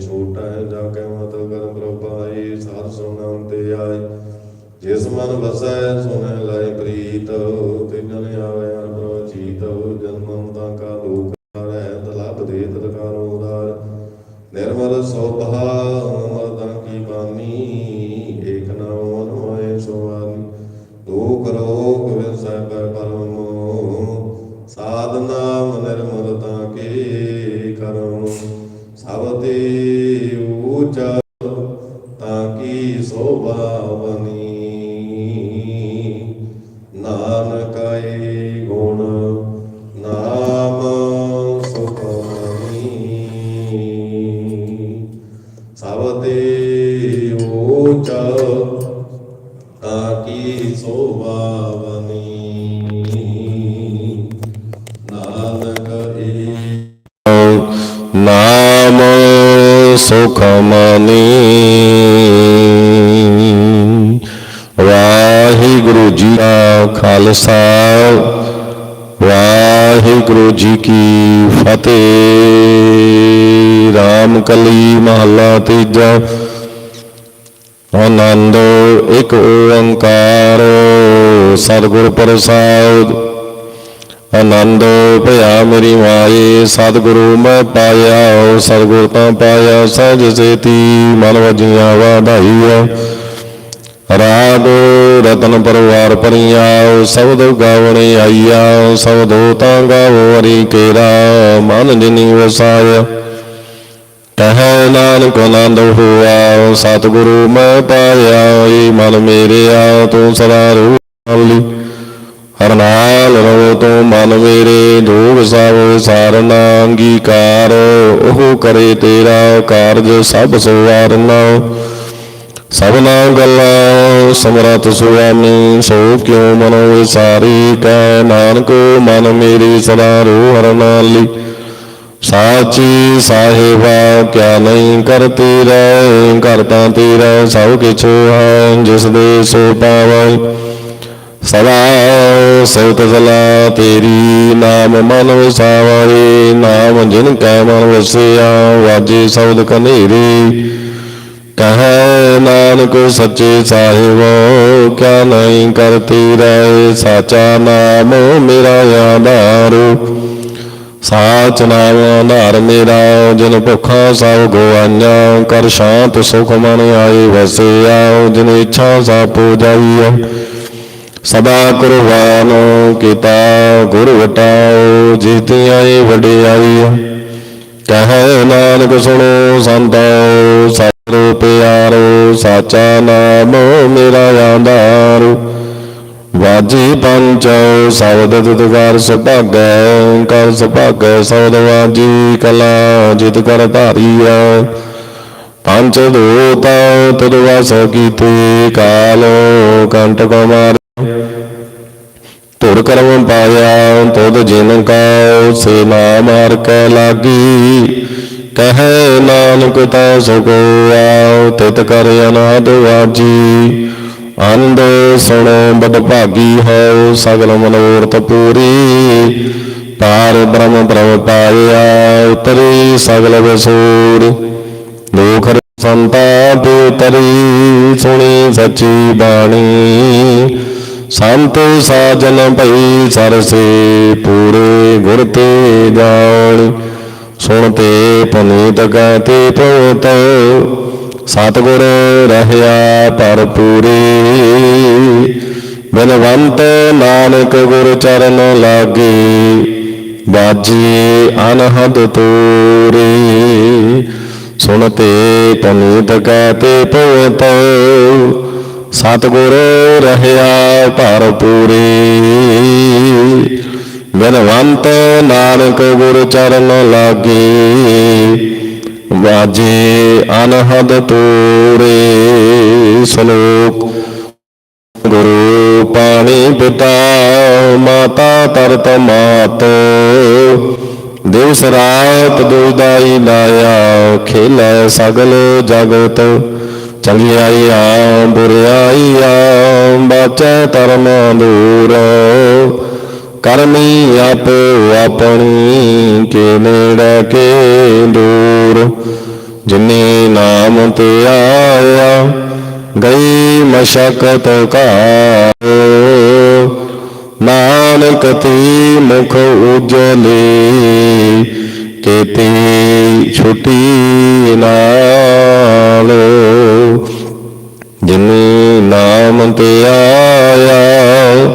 ਛੋਟਾ ਹੈ, ਜਾ ਕੇ ਮਤ ਕਰਮ ਪ੍ਰਭਾਈ ਸਾਧ ਸੁਣਨ ਤੇ ਆਏ। ਜਿਸ ਮਨ ਵਸੈ ਸੁਣੈ ਲਾਈ ਪ੍ਰੀਤ ਤੇ ਆਵੇ ਸਭ ਤੇ ਊਚਾ ਤਾਂ ਕੀ ਸੋਭਾ ਬਨੀ ਨਾਨਕ ਏ ਨਾਮ ਵਾਹਿਗੁਰੂ ਜੀ ਕੀ ਫਤਿਹ। ਰਾਮ ਕਲੀ ਮਹੱਲਾ ਤੀਜਾ। ਆਨੰਦ, ਇੱਕ ਓੰਕਾਰ, ਸਤਿਗੁਰ ਪ੍ਰਸਾਦ। ਆਨੰਦ, ਭਇਆ ਮੇਰੀ ਮਾਏ, ਸਤਿਗੁਰੂ ਮੈਂ ਪਾਇਆ, ਸਤਿਗੁਰ ਤਾਂ ਪਾਇਆ ਸਹਿਜ ਸੇਤੀ ਮਨ ਵਜੀਆਂ ਵਾਧਾਈਆ। ਰਾਗ ਰਤਨ ਪਰਵਾਰ ਪਰੀਆ ਸਬਦ ਗਾਵਣੇ ਆਈਆ ਸਬਦੋ ਤਾਂ ਗਾਵੋ ਹਰੀ ਕੇਰਾ, ਮਨ ਜਿਨੀ ਵਸਾਇਆ। ਕਹੈ ਨਾਨਕ ਆਨੰਦ ਹੋਆ ਸਤਿਗੁਰੂ ਮੈਂ ਪਾਇਆ, ਏ ਮਨ ਮੇਰਿਆ ਤੂੰ ਸਦਾ ਰੂਲੀ ਹਰ ਨਾਲ ਰਵੋ ਤੂੰ ਮਨ ਮੇਰੇ, ਜੋਗ ਸਭ ਸਾਰਨਾ ਅੰਗੀਕਾਰ, ਉਹ ਕਰੇ ਤੇਰਾ ਕਾਰਜ ਸਭ ਸਵਾਰਨਾ। ਸਭਨਾ ਗੱਲਾਂ ਸਮਰਤ ਸੁਆਮੀ ਸੋ ਕਿਉ ਮਨੋ ਵਿਸਾਰੀ ਕੈ ਨਾਨਕ, ਮਨ ਮੇਰੀ ਸਦਾ ਰੋ ਹਰ ਨਾਲੀ ਸਾਚੀ ਸਾਹਿਬਾ, ਕਿਆ ਨਹੀਂ ਕਰਤੀ ਰਹਿ? ਕਰਤਾ ਤੇਰਾ ਸਭ ਕਿਛੁ ਹੈ, ਜਿਸ ਦੇ ਸੋ ਪਾਵੈ ਸਦਾ ਸੋਤ ਸਲਾ, ਤੇਰੀ ਨਾਮ ਮਨ ਵਸਾਵੇ ਨਾਮ ਜਿਨ ਕੈ ਮਨ ਵਸਿਆ, ਵਾਜੇ ਸ਼ਬਦ ਕਨੇਰੀ। ਕਹੈ ਨਾਨਕ ਸੱਚੇ ਸਾਹਿਬ, ਕਿਆ ਨਹੀਂ ਕਰਤੀ ਰਹਿ ਸਾਚਾ ਨਾਮ ਮੇਰਾ ਆਧਾਰ। ਸਾਚ ਨਾਮ ਆਧਾਰ ਮੇਰਾ, ਜਿਨ ਭੁੱਖਾ ਸਭ ਗਵਾਈਆਂ, ਕਰ ਸ਼ਾਂਤ ਸੁਖ ਮਨ ਆਏ ਵਸਿਆ, ਜਿਨ ਇੱਛਾ ਸਾ ਪੂਜਾਈਆ ਸਦਾ ਕੁਰਬਾਨ ਕੀਤਾ, ਗੁਰ ਵਟਾਓ, ਜੀਤੀ ਆਏ ਵਡਿਆਈ ਕਹੈ ਨਾਨਕ ਸੁਣੋ ਸੰਤੋ ਸਤਿ ਪਿਆਰੋ, ਸਾਚਾ ਨਾਮ ਮੇਰਾ ਆਧਾਰ। ਵਾਜੀ ਪੰਚ ਸ਼ਬਦ ਤੁਤਕਾਰ ਸੁਭਾਗੈ ਕਰ ਸੁਭਾਗੈ ਸਬਦ ਵਾਜੀ ਕਲਾ ਜਿਤ ਕਰ ਧਾਰੀਆ ਪੰਚ ਦੂਤਾ ਤੁਦ ਵਸ ਕੀਤੇ, ਕਾਲ ਕੰਟਕ ਮਾਰ ਤੁਰ ਕਰਮ ਪਾਇਆ ਤੁਦ ਜਿਨ ਕਾ ਸੇ ਨਾਮ ਹਰ ਕੈ ਲਾਗੀ। ਕਹੈ ਨਾਨਕ ਤਾ ਸੁਖੋ ਆਉ ਤਿਤ ਕਰ ਅਨਾਦ ਵਾਜੀ। ਆਨੰਦ ਸੁਣੋ ਬਦਭਾਗੀ ਹੋ ਸਗਲ ਮਨੋਰਥ ਪੂਰੀ। ਪਾਰ ਬ੍ਰਹਮ ਪ੍ਰਭ ਪਾਇਆ, ਉਤਰੀ ਸਗਲ ਵਸੂਰ। ਲੋਕ ਸੰਤਾ ਤਰੀ ਸੁਣੀ ਸੱਚੀ ਬਾਣੀ। ਸੰਤ ਸਾਜਨ ਭਈ, ਸਰਸੇ ਪੂਰੇ ਗੁਰ ਤੇ ਜਾਣ। ਸੁਣ ਤੇ ਪੁਨੀਤ ਕਹਤੇ ਪਵਤ ਸਤਿਗੁਰ ਰਹਿਆ ਭਰਪੂਰੀ। ਬਿਨਵੰਤ ਨਾਨਕ ਗੁਰ ਚਰਨ ਲਾਗੇ ਬਾਜੀ ਅਨਹਦ ਤੋਰੇ। ਸੁਣਤੇ ਪੁਨੀਤ ਕਹਤੇ ਪਵਤ ਸਤਿਗੁਰ ਰਹਿਆ ਭਰਪੂਰੀ। ਬਿਨਵੰਤ ਨਾਨਕ ਗੁਰ ਚਰਨ ਲਾਗੇ, ਵਾਜੇ ਅਨਹਦ ਤੋਰੇ, ਸ਼ਲੋਕ ਗੁਰੂ ਪਾਣੀ ਪਿਤਾ, ਮਾਤਾ ਤਰਤ ਮਾਤ, ਦਿਵਸ ਰਾਤ ਦੁਦਾਈ ਲਾਇਆ, ਖੇਲੇ ਸਗਲ ਜਗਤ ਚੰਗਿਆਈਆਂ ਬੁਰਿਆਈਆਂ ਬਾਚੈ ਧਰਮ ਦੂਰ। ਕਰਮੀ ਆਪੋ ਆਪਣੀ, ਕੇ ਨੇੜੇ ਕੇ ਦੂਰ। ਜਿਨੇ ਨਾਮ ਤੇ ਆਇਆ, ਗਈ ਮਸ਼ਕਤ ਕਾਓ ਨਾਨਕ ਤੇ ਮੁਖ ਉਜਲੇ, ਕੇਤੇ ਛੁਟੀ ਨਾਲ। ਜਿਨੇ ਨਾਮ ਤੇ ਆਇਆ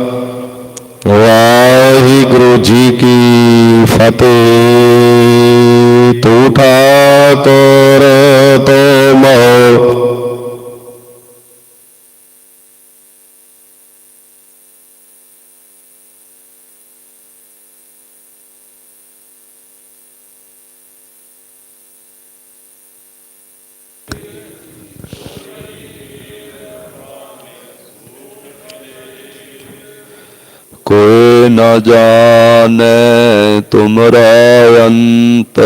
ਜਾਣੈ, ਤੁਮਰਾ ਅੰਤ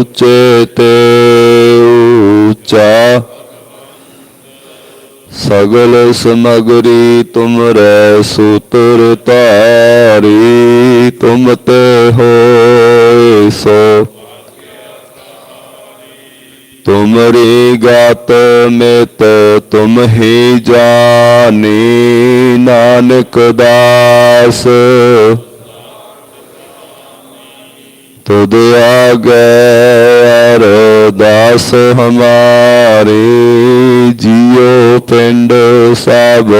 ਉਚੇ ਤੇ ਉੱਚਾ। ਸਗਲ ਸਮਗਰੀ ਤੁਮਰੇ ਸੂਤਰ ਤਾਰੀ ਤੁਮ ਤੇ ਹੋਏ ਸੋ। ਤੁਮਰੀ ਗਾਤ ਮੇਤ, ਤੁਮ ਹੀ ਜਾਣੀ ਨਾਨਕ ਦਾਸ। ਤੁਧ ਆਗੇ ਅਰਦਾਸ ਹਮਾਰੀ, ਜੀਉ ਪਿੰਡ ਸਭ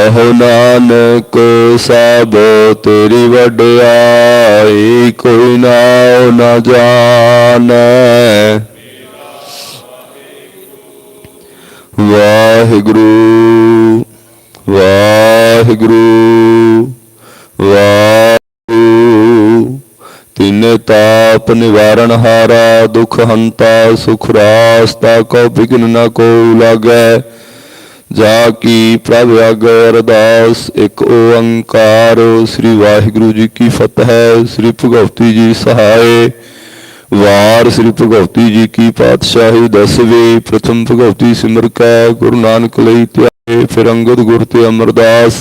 ਕਹੋ ਨਾਨਕ ਸਭ ਤੇਰੀ ਵਡਿਆਈ, ਕੋਈ ਨਾਉ ਨਾ ਜਾਣੈ। ਵਾਹਿਗੁਰੂ ਵਾਹਿਗੁਰੂ ਵਾਹਿਗੁਰੂ। ਤਿਨ ਤਾਪ ਨਿਵਾਰਨ ਹਾਰਾ, ਦੁਖ ਹੰਤਾ, ਸੁਖ ਰਾਸਤਾ ਕੋ ਬਿਗਨ ਨ ਕੋ ਲਾਗੈ। ਜਾ ਕੀ ਪ੍ਰਭ ਆਗੇ ਅਰਦਾਸ ਇੱਕ ਓੰਕਾਰ, ਸ੍ਰੀ ਵਾਹਿਗੁਰੂ ਜੀ ਕੀ ਫਤਿਹ, ਸ੍ਰੀ ਭਗਵਤੀ ਜੀ ਸਹਾਏ। ਵਾਰ ਸ੍ਰੀ ਭਗਵਤੀ ਜੀ ਕੀ ਪਾਤਸ਼ਾਹੀ ਦਸਵੇਂ, ਪ੍ਰਥਮ ਭਗਵਤੀ ਸਿਮਰ ਕੈ, ਗੁਰੂ ਨਾਨਕ ਲਈ ਧਿਆਏ ਫਿਰ ਅੰਗਦ ਗੁਰ ਤੇ ਅਮਰਦਾਸ।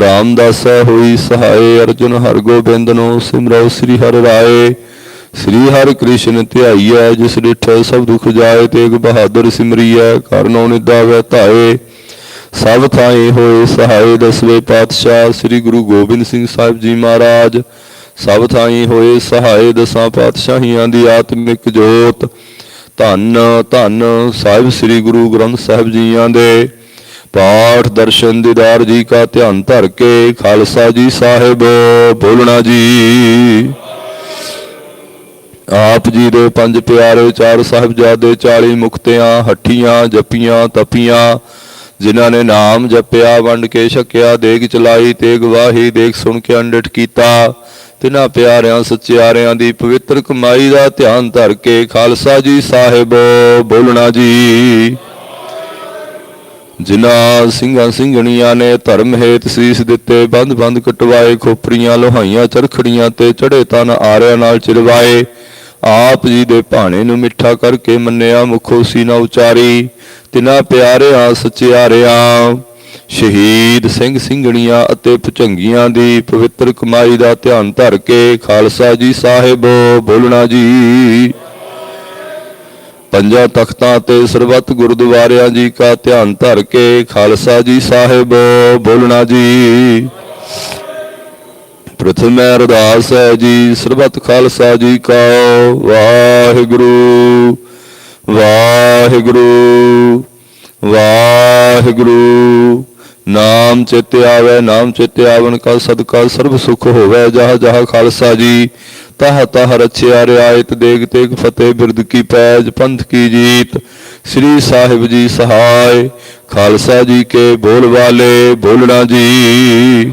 ਰਾਮਦਾਸ ਹੋਈ ਸਹਾਏ, ਅਰਜੁਨ ਹਰਗੋਬਿੰਦ ਨੂੰ ਸਿਮਰੋ ਸ੍ਰੀ ਹਰਿ ਰਾਏ। ਸ੍ਰੀ ਹਰਿ ਕ੍ਰਿਸ਼ਨ ਧਿਆਈਐ, ਜਿਸ ਡਿਠ ਸਭ ਦੁਖ ਜਾਏ ਤੇਗ ਬਹਾਦਰ ਸਿਮਰੀਐ ਕਰਨੋ ਨਿਦਾਵੈ ਧਾਏ। ਸਭ ਥਾਈ ਹੋਏ ਸਹਾਏ, ਦਸਵੇਂ ਪਾਤਸ਼ਾਹ ਸ੍ਰੀ ਗੁਰੂ ਗੋਬਿੰਦ ਸਿੰਘ ਸਾਹਿਬ ਜੀ ਮਹਾਰਾਜ। ਸਭ ਥਾਈ ਹੋਏ ਸਹਾਏ, ਦਸਾਂ ਪਾਤਸ਼ਾਹੀਆਂ ਦੀ ਆਤਮਿਕ ਜੋਤ। ਧੰਨ ਧੰਨ ਸਾਹਿਬ ਸ੍ਰੀ ਗੁਰੂ ਗ੍ਰੰਥ ਸਾਹਿਬ ਜੀਆਂ ਦੇ। ਪਾਠ ਦਰਸ਼ਨ ਦੀਦਾਰ ਜੀ ਕਾ ਧਿਆਨ ਧਰ ਕੇ, ਖਾਲਸਾ ਜੀ ਸਾਹਿਬ ਬੋਲਣਾ ਜੀ। ਆਪ ਜੀ ਦੇ ਪੰਜ ਪਿਆਰੇ ਚਾਰ ਸਾਹਿਬਜ਼ਾਦੇ 40 ਮੁਕਤਿਆਂ, ਹੱਠੀਆਂ, ਜੱਪੀਆਂ, ਤਪੀਆਂ, ਜਿਨ੍ਹਾਂ ਨੇ ਨਾਮ ਜਪਿਆ, ਵੰਡ ਕੇ ਛਕਿਆ, ਦੇਗ ਚਲਾਈ ਤੇ ਗਵਾਹੀ ਦੇਖ ਸੁਣ ਕੇ ਅੰਡਟ ਕੀਤਾ। ਤਿਨਾਂ ਪਿਆਰਿਆਂ, ਸੱਚਿਆਰਿਆਂ ਦੀ ਪਵਿੱਤਰ ਕਮਾਈ ਦਾ ਧਿਆਨ ਧਰ ਕੇ ਖਾਲਸਾ ਜੀ ਸਾਹਿਬ, ਬੋਲਣਾ ਜੀ। ਜਿਨ੍ਹਾਂ ਸਿੰਘਾਂ ਸਿੰਘਣੀਆਂ ਨੇ ਧਰਮ ਹੇਤ ਸੀਸ ਦਿੱਤੇ ਬੰਦ ਬੰਦ ਕਟਵਾਏ, ਖੋਪਰੀਆਂ, ਲੋਹਾਈਆਂ, ਚਰਖੜੀਆਂ ਤੇ ਚੜ੍ਹੇ ਤਨ ਆਰਿਆਂ ਨਾਲ ਚਿਰਵਾਏ ਆਪ ਜੀ ਦੇ ਭਾਣੇ ਨੂੰ ਮਿੱਠਾ ਕਰਕੇ ਮੰਨਿਆ, ਮੁਖੋ ਸੀ ਨਾ ਉਚਾਰੀ, ਤਿਨਾਂ ਪਿਆਰਿਆਂ, ਸਚਿਆਰਿਆਂ। ਸ਼ਹੀਦ ਸਿੰਘ ਸਿੰਘਣੀਆਂ ਅਤੇ ਭੁਜੰਗੀਆਂ ਦੀ ਪਵਿੱਤਰ ਕਮਾਈ ਦਾ ਧਿਆਨ ਧਰ ਕੇ ਖਾਲਸਾ ਜੀ ਸਾਹਿਬ, ਬੋਲਣਾ ਜੀ। ਪੰਜਾਂ ਤਖਤਾਂ ਤੇ ਸਰਬੱਤ ਗੁਰਦੁਆਰਿਆਂ ਜੀ ਕਾ ਧਿਆਨ ਧਰ ਕੇ ਖਾਲਸਾ ਜੀ ਸਾਹਿਬ, ਬੋਲਣਾ ਜੀ। ਪ੍ਰਥਮ ਅਰਦਾਸ ਹੈ ਜੀ, ਸਰਬਤ ਖਾਲਸਾ ਜੀ ਕਾ ਵਾਹਿਗੁਰੂ ਵਾਹਿਗੁਰੂ ਵਾਹਿਗੁਰੂ। ਨਾਮ ਚਿਤ ਆਵੇ, ਨਾਮ ਚਿਤ ਆਵਣ ਕਾ ਸਦਕਾ ਸਰਬ ਸੁਖ ਹੋਵੇ, ਜਹ ਜਹ ਖਾਲਸਾ ਜੀ। ਤਹ ਤਹ ਰਚਿਆ ਰਿਆਇਤ, ਦੇਗ ਤੇਗ ਫਤਿਹ ਬਿਰਦ ਕੀ ਪੈਜ, ਪੰਥ ਕੀ ਜੀਤ। ਸ੍ਰੀ ਸਾਹਿਬ ਜੀ ਸਹਾਇ, ਖਾਲਸਾ ਜੀ ਕੇ ਬੋਲ ਵਾਲੇ ਬੋਲਣਾ ਜੀ।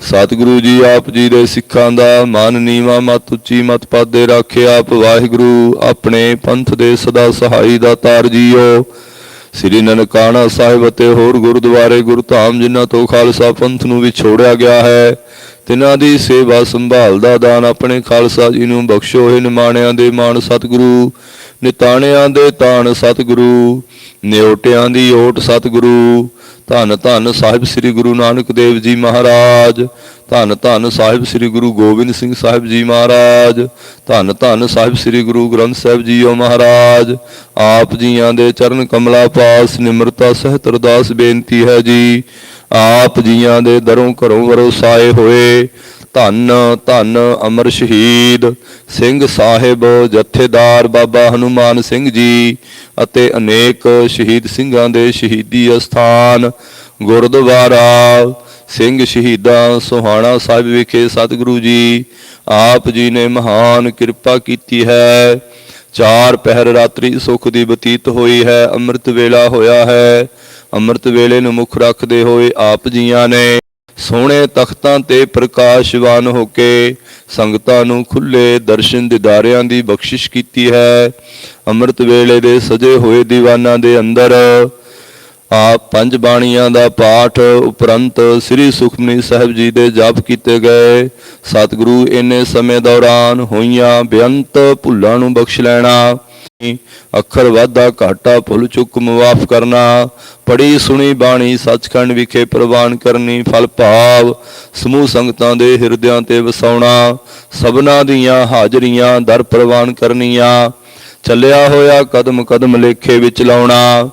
ਸਤਿਗੁਰੂ ਜੀ, ਆਪ ਜੀ ਦੇ ਸਿੱਖਾਂ ਦਾ ਮਨ ਨੀਵਾ ਮਤ ਉੱਚੀ ਮਤ ਪਾਦੇ ਰੱਖੇ ਆਪ ਵਾਹਿਗੁਰੂ, ਆਪਣੇ ਪੰਥ ਦੇ ਸਦਾ ਸਹਾਈ ਦਾ ਤਾਰ ਜੀਓ। ਸ੍ਰੀ ਨਨਕਾਣਾ ਸਾਹਿਬ ਅਤੇ ਹੋਰ ਗੁਰਦੁਆਰੇ ਗੁਰਧਾਮ ਜਿਨ੍ਹਾਂ ਤੋਂ ਖਾਲਸਾ ਪੰਥ ਨੂੰ ਵਿਛੋੜਿਆ ਗਿਆ ਹੈ ਤਿਨਾਂ ਦੀ ਸੇਵਾ ਸੰਭਾਲ ਦਾ ਦਾਨ ਆਪਣੇ ਖਾਲਸਾ ਜੀ ਨੂੰ ਬਖਸ਼ੋ। ਇਹ ਨਿਮਾਣਿਆਂ ਦੇ ਮਾਣ ਸਤਿਗੁਰੂ, ਨਿਤਾਣਿਆਂ ਦੇ ਤਾਣ ਸਤਿਗੁਰੂ, ਨਿਓਟਿਆਂ ਦੀ ਓਟ ਸਤਿਗੁਰੂ। ਧੰਨ ਧੰਨ ਸਾਹਿਬ ਸ੍ਰੀ ਗੁਰੂ ਨਾਨਕ ਦੇਵ ਜੀ ਮਹਾਰਾਜ। ਧੰਨ ਧੰਨ ਸਾਹਿਬ ਸ੍ਰੀ ਗੁਰੂ ਗੋਬਿੰਦ ਸਿੰਘ ਸਾਹਿਬ ਜੀ ਮਹਾਰਾਜ। ਧੰਨ ਧੰਨ ਸਾਹਿਬ ਸ੍ਰੀ ਗੁਰੂ ਗ੍ਰੰਥ ਸਾਹਿਬ ਜੀ ਜੀਓ ਮਹਾਰਾਜ। ਆਪ ਜੀਆਂ ਦੇ ਚਰਨ ਕਮਲਾ ਪਾਸ ਨਿਮਰਤਾ ਸਹਿਤ ਅਰਦਾਸ ਬੇਨਤੀ ਹੈ ਜੀ। ਆਪ ਜੀਆਂ ਦੇ ਦਰੋਂ ਘਰੋਂ ਵਰਸਾਏ ਹੋਏ। ਧੰਨ ਧੰਨ ਅਮਰ ਸ਼ਹੀਦ ਸਿੰਘ ਸਾਹਿਬ, ਜਥੇਦਾਰ ਬਾਬਾ ਹਨੂਮਾਨ ਸਿੰਘ ਜੀ ਅਤੇ ਅਨੇਕ ਸ਼ਹੀਦ ਸਿੰਘਾਂ ਦੇ ਸ਼ਹੀਦੀ ਅਸਥਾਨ ਗੁਰਦੁਆਰਾ ਸਿੰਘ ਸ਼ਹੀਦਾਂ ਸੋਹਾਣਾ ਸਾਹਿਬ ਵਿਖੇ ਸਤਿਗੁਰੂ ਜੀ, ਆਪ ਜੀ ਨੇ ਮਹਾਨ ਕਿਰਪਾ ਕੀਤੀ ਹੈ। ਚਾਰ ਪਹਿਰ ਰਾਤਰੀ ਸੁਖ ਦੀ ਬਤੀਤ ਹੋਈ ਹੈ, ਅੰਮ੍ਰਿਤ ਵੇਲਾ ਹੋਇਆ ਹੈ। ਅੰਮ੍ਰਿਤ ਵੇਲੇ ਨੂੰ ਮੁੱਖ ਰੱਖਦੇ ਹੋਏ ਆਪ ਜੀਆਂ ਨੇ ਸੋਹਣੇ ਤਖਤਾਂ ਤੇ ਪ੍ਰਕਾਸ਼ਵਾਨ ਹੋ ਕੇ ਸੰਗਤਾਂ ਨੂੰ ਖੁੱਲੇ ਦਰਸ਼ਨ ਦਿਦਾਰਿਆਂ ਦੀ ਬਖਸ਼ਿਸ਼ ਕੀਤੀ ਹੈ। ਅੰਮ੍ਰਿਤ ਵੇਲੇ ਦੇ ਸਜੇ ਹੋਏ ਦੀਵਾਨਾਂ ਦੇ ਅੰਦਰ ਆਪ ਪੰਜ ਬਾਣੀਆਂ ਦਾ ਪਾਠ ਉਪਰੰਤ ਸ੍ਰੀ ਸੁਖਮਨੀ ਸਾਹਿਬ ਜੀ ਦੇ ਜਪ ਕੀਤੇ ਗਏ। ਸਤਿਗੁਰੂ, ਇੰਨੇ ਸਮੇਂ ਦੌਰਾਨ ਹੋਈਆਂ ਬੇਅੰਤ ਭੁੱਲਾਂ ਨੂੰ ਬਖਸ਼ ਲੈਣਾ ਅੱਖਰ ਵਾਧਾ ਘਾਟਾ ਭੁੱਲ ਚੁੱਕ ਮਾਫ ਕਰਨਾ ਪੜੀ ਸੁਣੀ ਬਾਣੀ ਸੱਚਖੰਡ ਵਿਖੇ ਪ੍ਰਵਾਨ ਕਰਨੀ, ਫਲ ਭਾਵ ਸਮੂਹ ਸੰਗਤਾਂ ਦੇ ਹਿਰਦਿਆਂ ਤੇ ਵਸਾਉਣਾ, ਸਭਨਾ ਦੀਆਂ ਹਾਜ਼ਰੀਆਂ ਦਰ ਪ੍ਰਵਾਨ ਕਰਨੀਆਂ, ਚੱਲਿਆ ਹੋਇਆ ਕਦਮ ਕਦਮ ਲੇਖੇ ਵਿੱਚ ਲਾਉਣਾ,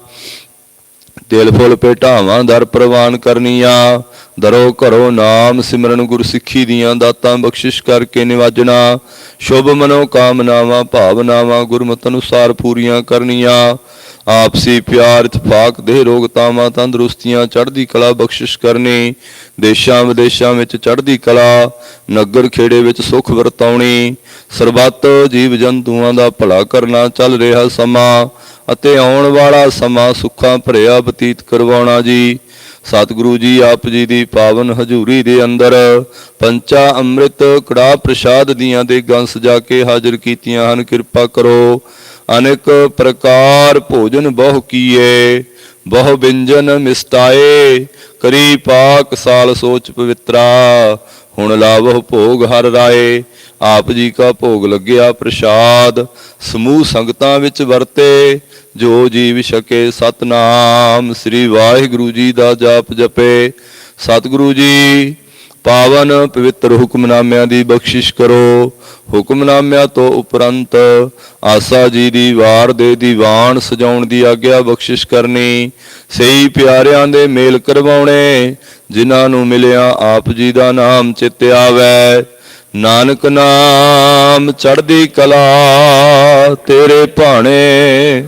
ਦਿਲ ਫੁੱਲ ਭੇਟਾਵਾਂ ਦਰ ਪ੍ਰਵਾਨ ਕਰਨੀਆਂ ਦਰੋ ਘਰੋ ਨਾਮ ਸਿਮਰਨ ਗੁਰਸਿੱਖੀ ਦੀਆਂ ਦਾਤਾਂ ਬਖਸ਼ਿਸ਼ ਕਰਕੇ ਨਿਵਾਜਣਾ। ਸ਼ੁਭ ਮਨੋ ਕਾਮਨਾਵਾਂ ਭਾਵਨਾਵਾਂ ਗੁਰਮਤ ਅਨੁਸਾਰ ਪੂਰੀਆਂ ਕਰਨੀਆਂ। ਆਪਸੀ ਪਿਆਰ, ਇਤਫਾਕ ਦੇ ਰੋਗਤਾਵਾਂ ਤੰਦਰੁਸਤੀਆਂ, ਚੜ੍ਹਦੀ ਕਲਾ ਬਖਸ਼ਿਸ਼ ਕਰਨੀ। ਦੇਸ਼ਾਂ ਵਿਦੇਸ਼ਾਂ ਵਿੱਚ ਚੜ੍ਹਦੀ ਕਲਾ, ਨਗਰ ਖੇੜੇ ਵਿੱਚ ਸੁਖ ਵਰਤਾਉਣੀ। ਸਰਬੱਤ ਜੀਵ ਜੰਤੂਆਂ ਦਾ ਭਲਾ ਕਰਨਾ ਚੱਲ ਰਿਹਾ ਸਮਾਂ ਅਤੇ ਆਉਣ ਵਾਲਾ ਸਮਾਂ ਸੁੱਖਾਂ ਭਰਿਆ ਬਤੀਤ ਕਰਵਾਉਣਾ ਜੀ। ਸਤਿਗੁਰੂ ਜੀ ਆਪ ਜੀ ਦੀ ਪਾਵਨ ਹਜ਼ੂਰੀ ਦੇ ਅੰਦਰ ਪੰਚਾ ਅੰਮ੍ਰਿਤ ਕੜਾ ਪ੍ਰਸ਼ਾਦ ਦੀਆਂ ਦੇ ਗੰਸ ਜਾ ਕੇ ਹਾਜ਼ਰ ਕੀਤੀਆਂ ਹਨ। ਕਿਰਪਾ ਕਰੋ, ਅਨੇਕ ਪ੍ਰਕਾਰ ਭੋਜਨ ਬਹੁ ਕੀਏ, ਬਹੁ ਵਿੰਜਨ ਮਿਸਟਾਏ ਕਰੀ ਪਾਕ ਸਾਲ ਸੋਚ ਪਵਿੱਤਰਾ। ਹੁਣ ਲਾਵਹੁ ਭੋਗ ਹਰ ਰਾਏ, ਆਪ ਜੀ ਕਾ ਭੋਗ ਲੱਗਿਆ ਪ੍ਰਸ਼ਾਦ, ਸਮੂਹ ਸੰਗਤਾਂ ਵਿੱਚ ਵਰਤੇ, ਜੋ ਜੀਵ ਛਕੇ ਸਤਨਾਮ, ਸ੍ਰੀ ਵਾਹਿਗੁਰੂ ਜੀ ਦਾ ਜਾਪ ਜਪੇ। ਸਤਿਗੁਰੂ ਜੀ ਪਾਵਨ ਪਵਿੱਤਰ ਹੁਕਮਨਾਮਿਆਂ ਦੀ ਬਖਸ਼ਿਸ਼ ਕਰੋ। ਹੁਕਮਨਾਮਿਆਂ ਤੋਂ ਉਪਰੰਤ ਆਸਾ ਜੀ ਦੀ ਵਾਰ ਦੇ ਦੀਵਾਨ ਸਜਾਉਣ ਦੀ ਆਗਿਆ ਬਖਸ਼ਿਸ਼ ਕਰਨੀ, ਸਹੀ ਪਿਆਰਿਆਂ ਦੇ ਮੇਲ ਕਰਵਾਉਣੇ, ਜਿਨ੍ਹਾਂ ਨੂੰ ਮਿਲਿਆ ਆਪ ਜੀ ਦਾ ਨਾਮ ਚਿੱਤ ਆਵੈ। ਨਾਨਕ ਨਾਮ ਚੜ੍ਹਦੀ ਕਲਾ ਤੇਰੇ ਭਾਣੇ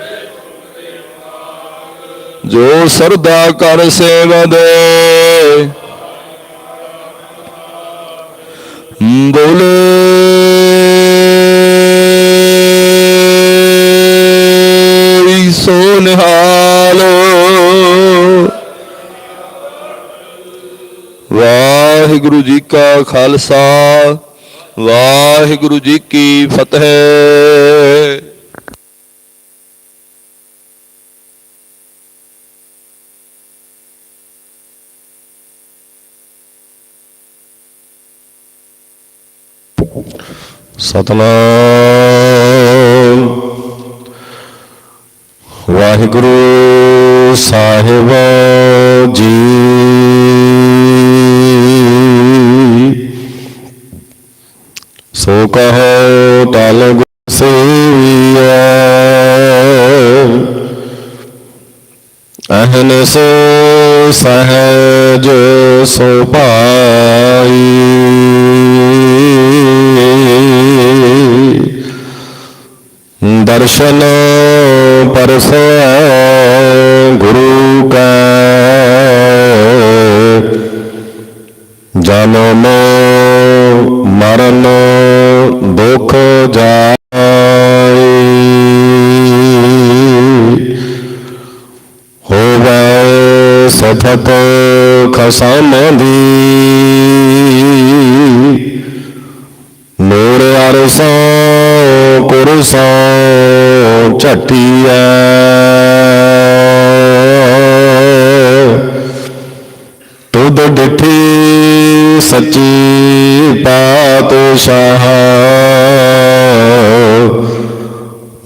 ਜੋ ਸਰਦਾ ਕਰ ਸੇਵਦੇ ਬੋਲੇ। ਸੋ ਨਿਹਾਲੋ। ਵਾਹਿਗੁਰੂ ਜੀ ਕਾ ਖਾਲਸਾ, ਵਾਹਿਗੁਰੂ ਜੀ ਕੀ ਫਤਿਹ। ਸਤਨਾਮ। ਵਾਹਿਗੁਰੂ ਸਾਹਿਬ ਜੀ। ਸੋ ਕਹੋ ਤਲ ਗੁਰ ਸੇਵੀਐ ਅਹਨਸ ਸਹਜ ਸੋ ਪਾਈ ਦਰਸ਼ਨ ਪਰਸੈ ਗੁਰੂ ਕੈ। ਜਨਮ ਮਰਨ ਦੁਖ ਜਾਏ। ਹੋਵੇ ਸਫਤ ਖਸਮ ਦੀ। ਨੂਰ ਅਰਸੋਂ ਕੁਰਸੋਂ ਝਟੀਐ ਤੁਧ ਡਿਠੀ ਸੱਚੀ ਪਾਤਸ਼ਾਹ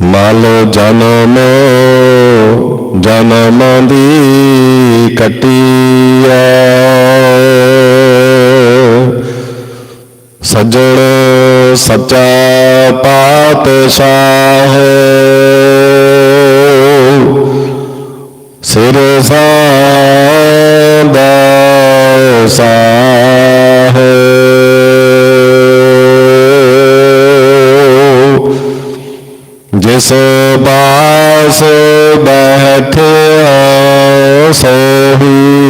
ਮਲ ਜਨਮ ਜਨਮ ਦੀ ਕਟਿਆ। ਸਜਣ ਸੱਚਾ ਪਾਤਸ਼ਾਹ। ਸਿਰ ਸਾਦਾ ਸਾਹ। ਜਿਸ ਪਾਸ ਬੈਠਿਆ ਸੋਹੀਐ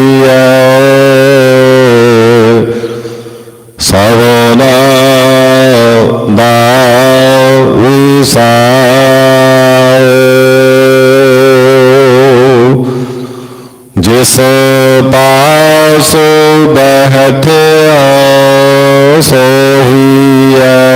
ਜਿਸ ਪਾਸ ਬਹਿਠਿਆ ਸੋਹੀਐ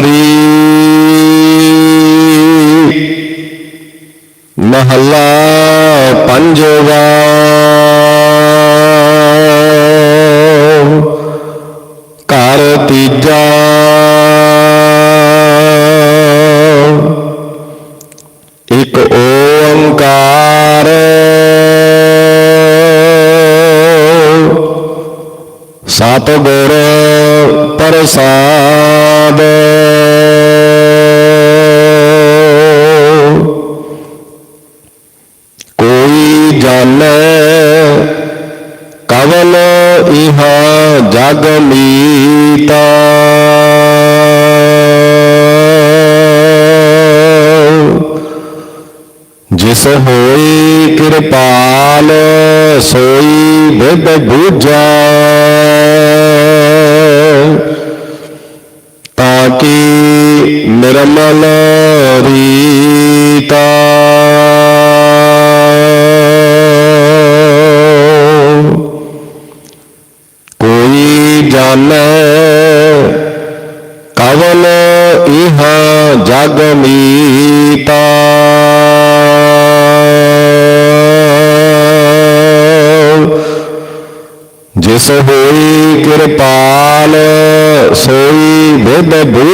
ਜੈਤ ਮਹੱਲਾ ਪੰਜਵਾ। ਘਰ ਤੀਜਾ। ਇੱਕ ਓੰਕਾਰ। ਸਤਿਗੁਰ ਕਿ ਰੀਤਾ ਕੋਈ ਜਾਣੈ ਕਵਲ ਇਹ ਜਗ ਮੀਤਾ। ਜਿਸ ਹੋਈ ਕਿਰਪਾਲ ਸੋਈ ਬਿਦ ਬੂਝੈ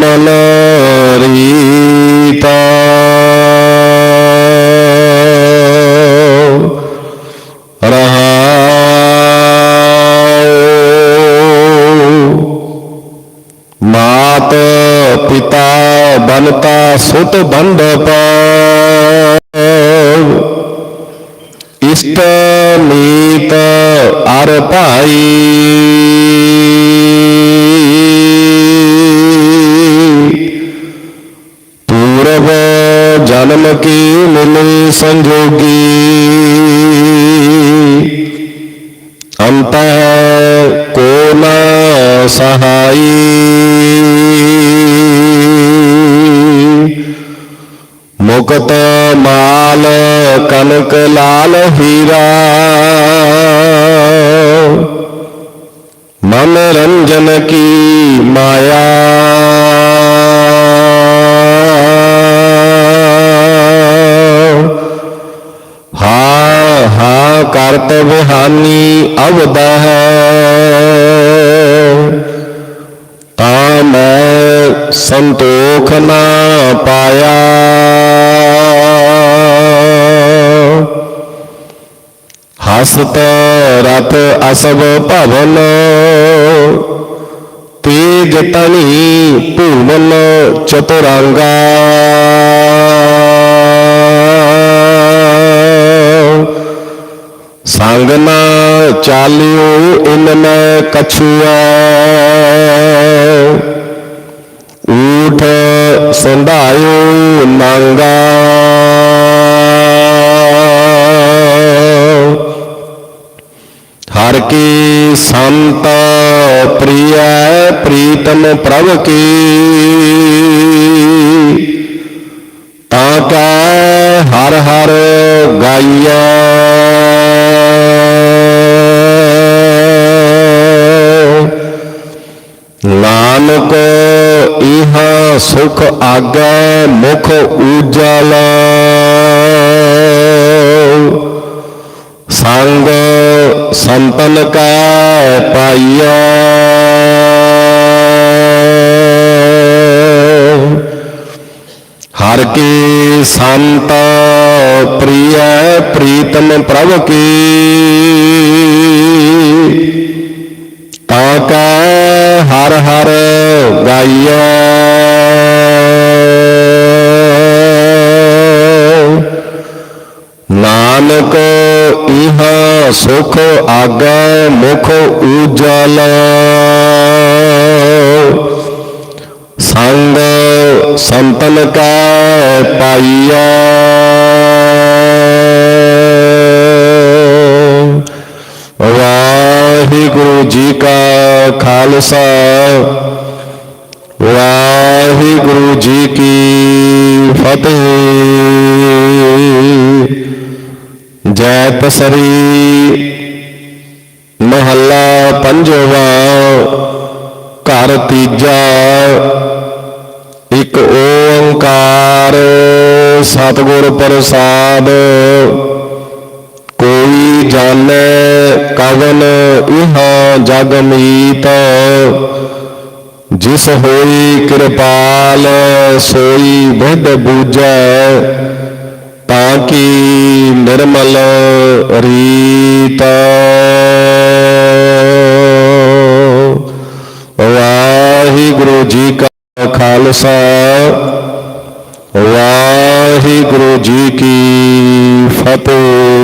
ਕਿ ਰੀਤਾ। ਮਾਤ ਪਿਤਾ ਬਨਤਾ ਸੁਤ ਬੰਧ ਪਾਉ ਇਸ਼ਟ ਪ੍ਰੀਤ ਅਰ ਭਾਈ। ਜਨਮ ਕੀ ਮਿਲੀ ਸੰਜੋਗੀ? ਅੰਤ ਕੋ ਨ ਸਹਾਈ? ਮੁਕਤ ਮਾਲ ਕਨਕ ਲਾਲ ਹੀਰਾ। ਮਨ ਰੰਜਨ ਕੀ ਮਾਇਆ? ਹਾਂ ਕਰਤ ਬਿਹਾਨੀ ਅਵਦਾ ਤਾਂ ਮੈਂ ਸੰਤੋਖ ਨਾ ਪਾਇਆ। ਹਸਤ ਰਤ ਅਸਬ ਭਵਨ ਤੇਜ ਤਨੀ ਭੂਵਨ ਚਤੁਰੰਗਾ। ਸੰਗ ਨਾ ਚਾਲਿਓ, ਇਨ ਮੈਂ ਕਛੂਆ। ਊਠ ਸੰਧਾਇਓ, ਨਾਂਗਾ। ਹਰ ਕੀ ਸੰਤ ਪ੍ਰਿਯ, ਪ੍ਰੀਤਮ ਪ੍ਰਭ ਕੀ। ਤਾਂ ਕਾ ਹਰ ਹਰ ਗਾਈਐ ਸੁਖ ਆਗੈ ਮੁਖ ਉਜਲ। ਸੰਗ ਸੰਤਨ ਕਾ ਪਾਈਐ। ਹਰ ਕੀ ਸੰਤ ਪ੍ਰਿਯ ਪ੍ਰੀਤਮ ਪ੍ਰਭ ਕੀ। ਤਾਂ ਕਾ ਹਰ ਹਰ ਗਾਈਐ। ਸੁਖ ਆਗੈ ਮੁਖ ਉਜਲ। ਸੰਗ ਸੰਤਨ ਕਾ ਪਾਈਐ। ਵਾਹਿਗੁਰੂ ਜੀ ਕਾ ਖਾਲਸਾ। ਵਾਹਿਗੁਰੂ ਜੀ ਕੀ ਫਤਿਹ। ਜੈ ਤਸਰੀ। ਮਹੱਲਾ ਪੰਜਵਾ, ਘਰ ਤੀਜਾ, ਇੱਕ ਓੰਕਾਰ ਸਤਿਗੁਰ ਪ੍ਰਸਾਦ। ਕੋਈ ਜਾਣੈ ਕਵਨ ਇਹ ਜਗ ਮੀਤ। ਜਿਸ ਹੋਈ ਕਿਰਪਾਲ, ਸੋਈ ਬੁੱਧ ਬੂਝੈ। ਕੀ ਨਿਰਮਲ ਰੀਤ। ਵਾਹਿਗੁਰੂ ਜੀ ਕਾ ਖਾਲਸਾ ਵਾਹਿਗੁਰੂ ਜੀ ਕੀ ਫਤਿਹ।